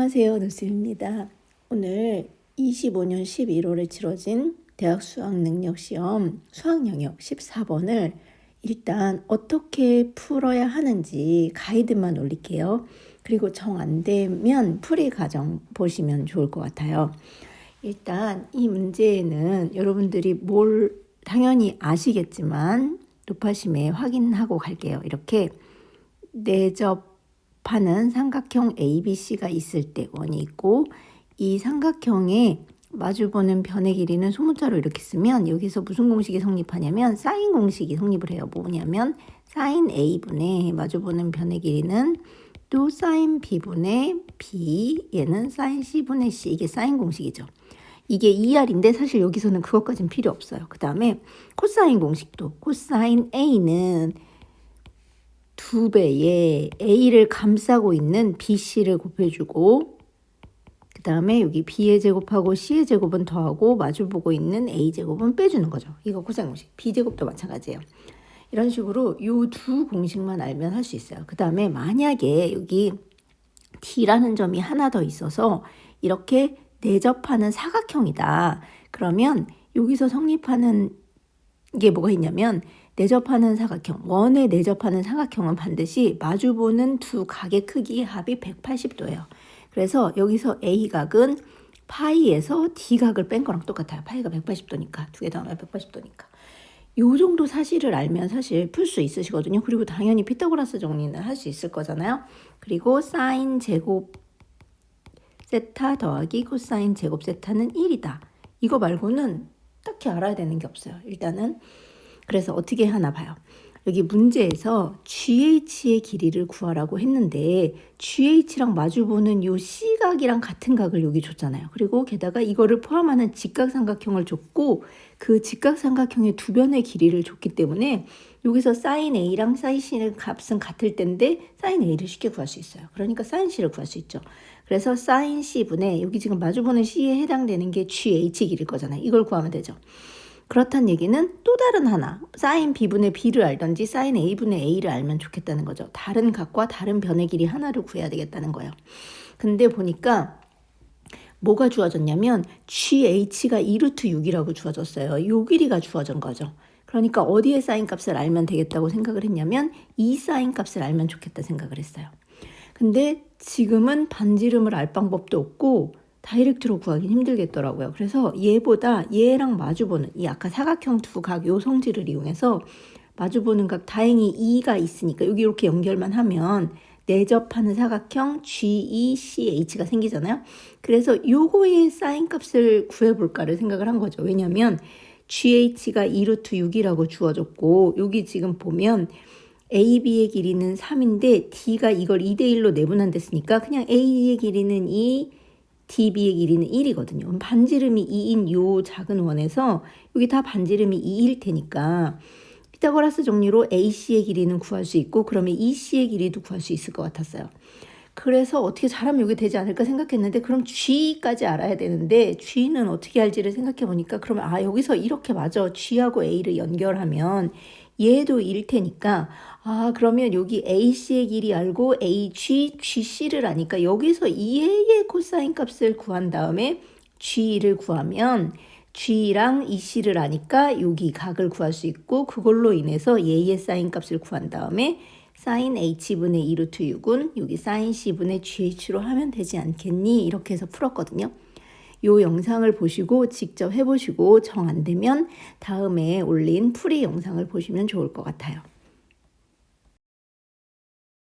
안녕하세요. 노스입니다. 오늘 25년 11월에 치러진 대학 수학 능력 시험 수학 영역 14번을 일단 어떻게 풀어야 하는지 가이드만 올릴게요. 그리고 정 안 되면 풀이 과정 보시면 좋을 것 같아요. 일단 이 문제에는 여러분들이 뭘 당연히 아시겠지만 높아심에 확인하고 갈게요. 이렇게 내접 하는 삼각형 ABC가 있을 때 원이 있고 이 삼각형에 마주보는 변의 길이는 소문자로 이렇게 쓰면 여기서 무슨 공식이 성립하냐면 사인 공식이 성립을 해요. 뭐냐면 사인 A분의 마주보는 변의 길이는 또 사인 B분의 B 얘는 사인 C분의 C 이게 사인 공식이죠. 이게 2R인데 사실 여기서는 그것까진 필요 없어요. 그 다음에 코사인 공식도 코사인 A는 두 배의 A를 감싸고 있는 BC를 곱해주고 그 다음에 여기 B의 제곱하고 C의 제곱은 더하고 마주보고 있는 A 제곱은 빼주는 거죠. 이거 코사인 공식. B 제곱도 마찬가지예요. 이런 식으로 이 두 공식만 알면 할 수 있어요. 그 다음에 만약에 여기 D라는 점이 하나 더 있어서 이렇게 내접하는 사각형이다. 그러면 여기서 성립하는 게 뭐가 있냐면 내접하는 사각형, 원에 내접하는 사각형은 반드시 마주보는 두 각의 크기의 합이 180도예요. 그래서 여기서 A각은 파이에서 D각을 뺀 거랑 똑같아요. 파이가 180도니까 두 개 더하면 180도니까. 요 정도 사실을 알면 사실 풀 수 있으시거든요. 그리고 당연히 피타고라스 정리는 할 수 있을 거잖아요. 그리고 사인 제곱 세타 더하기 코사인 제곱 세타는 1이다. 이거 말고는 딱히 알아야 되는 게 없어요. 일단은 그래서 어떻게 하나 봐요. 여기 문제에서 GH의 길이를 구하라고 했는데 GH랑 마주보는 요 C각이랑 같은 각을 여기 줬잖아요. 그리고 게다가 이거를 포함하는 직각삼각형을 줬고 그 직각삼각형의 두 변의 길이를 줬기 때문에 여기서 사인 A랑 사인 C의 값은 같을 텐데 사인 A를 쉽게 구할 수 있어요. 그러니까 사인 C를 구할 수 있죠. 그래서 사인 C분의 여기 지금 마주보는 C에 해당되는 게 GH 길일 거잖아요. 이걸 구하면 되죠. 그렇다는 얘기는 또 다른 하나 사인 b분의 b를 알던지 사인 a분의 a를 알면 좋겠다는 거죠. 다른 각과 다른 변의 길이 하나를 구해야 되겠다는 거예요. 근데 보니까 뭐가 주어졌냐면 GH가 2루트 6이라고 주어졌어요. 요 길이가 주어진 거죠. 그러니까 어디에 사인 값을 알면 되겠다고 생각을 했냐면 이 사인 값을 알면 좋겠다 생각을 했어요. 근데 지금은 반지름을 알 방법도 없고 다이렉트로 구하기 힘들겠더라고요. 그래서 얘보다 얘랑 마주보는 이 아까 사각형 두 각 요 성질을 이용해서 마주보는 각 다행히 2가 있으니까 여기 이렇게 연결만 하면 내접하는 사각형 GECH가 생기잖아요. 그래서 요거의 사인 값을 구해볼까를 생각을 한 거죠. 왜냐면 GH가 2루트 6이라고 주어졌고 여기 지금 보면 AB의 길이는 3인데 D가 이걸 2대 1로 내분한됐으니까 그냥 A의 길이는 2, DB의 길이는 1이거든요. 반지름이 2인 요 작은 원에서 여기 다 반지름이 2일 테니까 피타고라스 정리로 AC의 길이는 구할 수 있고 그러면 EC의 길이도 구할 수 있을 것 같았어요. 그래서 어떻게 잘하면 여기 되지 않을까 생각했는데 그럼 G까지 알아야 되는데 G는 어떻게 할지를 생각해 보니까 그러면 아 여기서 이렇게 맞아 G하고 A를 연결하면 얘도 1일 테니까 아 그러면 여기 AC의 길이 알고 AG, GC를 아니까 여기서 얘의 코사인 값을 구한 다음에 G를 구하면 G랑 EC를 아니까 여기 각을 구할 수 있고 그걸로 인해서 얘의 사인 값을 구한 다음에 사인 H분의 2루트 6은 여기 사인 C분의 GH로 하면 되지 않겠니? 이렇게 해서 풀었거든요. 요 영상을 보시고 직접 해보시고 정 안 되면 다음에 올린 풀이 영상을 보시면 좋을 것 같아요.